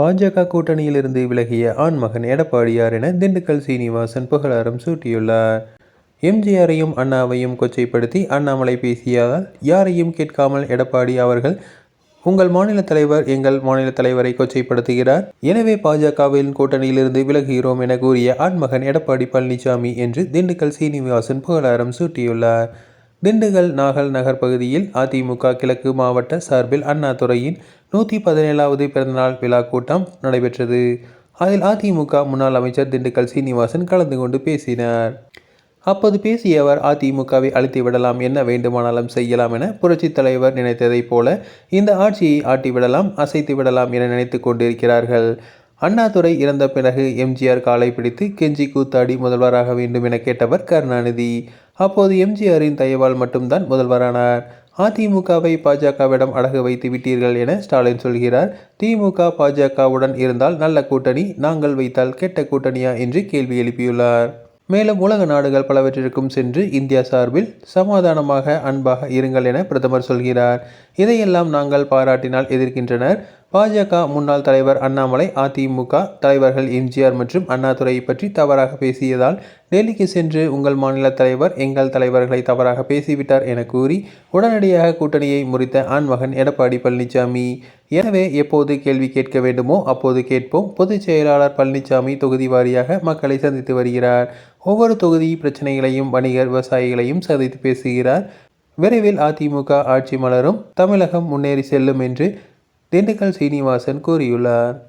பாஜக கூட்டணியிலிருந்து விலகிய ஆண்மகன் எடப்பாடியார் என திண்டுக்கல் சீனிவாசன் புகழாரம் சூட்டியுள்ளார். எம்ஜிஆரையும் அண்ணாவையும் கொச்சைப்படுத்தி அண்ணாமலை பேசியதால் யாரையும் கேட்காமல் எடப்பாடி அவர்கள் உங்கள் மாநில தலைவர் எங்கள் மாநில தலைவரை கொச்சைப்படுத்துகிறார். எனவே பாஜகவின் கூட்டணியிலிருந்து விலகுகிறோம் என கூறிய ஆண்மகன் எடப்பாடி பழனிசாமி என்று திண்டுக்கல் சீனிவாசன் புகழாரம் சூட்டியுள்ளார். திண்டுக்கல் நாகல் நகர் பகுதியில் அதிமுக கிழக்கு மாவட்ட சார்பில் அண்ணாதுறையின் நூற்றி பதினேழாவது பிறந்தநாள் விழா கூட்டம் நடைபெற்றது. அதில் அதிமுக முன்னாள் அமைச்சர் திண்டுக்கல் சீனிவாசன் கலந்து கொண்டு பேசினார். அப்போது பேசிய அவர் அதிமுகவை அழித்து விடலாம் என்ன வேண்டுமானாலும் செய்யலாம் என புரட்சித் தலைவர் நினைத்ததைப் போல இந்த ஆட்சியை ஆட்டி விடலாம் அசைத்து விடலாம் என நினைத்து கொண்டிருக்கிறார்கள். அண்ணாதுரை இறந்த பிறகு எம்ஜிஆர் காலை பிடித்து கெஞ்சி கூத்தாடி முதல்வராக வேண்டும் என கேட்டவர் கருணாநிதி. அப்போது எம்ஜிஆரின் தயவால் மட்டும்தான் முதல்வரானார். அதிமுகவை பாஜகவிடம் அடகு வைத்து விட்டீர்கள் என ஸ்டாலின் சொல்கிறார். திமுக பாஜகவுடன் இருந்தால் நல்ல கூட்டணி நாங்கள் வைத்தால் கெட்ட கூட்டணியா என்று கேள்வி எழுப்பியுள்ளார். மேலும் உலக நாடுகள் பலவற்றிற்கும் சென்று இந்தியா சார்பில் சமாதானமாக அன்பாக இருங்கள் என பிரதமர் சொல்கிறார். இதையெல்லாம் நாங்கள் பாராட்டினால் எதிர்க்கின்றனர். பாஜக முன்னாள் தலைவர் அண்ணாமலை அதிமுக தலைவர்கள் எம்ஜிஆர் மற்றும் அண்ணாதுரை பற்றி தவறாக பேசியதால் டெல்லிக்கு சென்று உங்கள் மாநில தலைவர் எங்கள் தலைவர்களை தவறாக பேசிவிட்டார் என கூறி உடனடியாக கூட்டணியை முறித்த ஆண்மகன் எடப்பாடி பழனிசாமி எனவே எப்போது கேள்வி கேட்க வேண்டுமோ அப்போது கேட்போம். பொதுச் செயலாளர் பழனிசாமி தொகுதி வாரியாக மக்களை சந்தித்து வருகிறார். ஒவ்வொரு தொகுதி பிரச்சனைகளையும் வணிகர் விவசாயிகளையும் சந்தித்து பேசுகிறார். விரைவில் அதிமுக ஆட்சி மலரும். தமிழகம் முன்னேறி செல்லும் என்று திண்டுக்கல் சீனிவாசன் கூறியுள்ளார்.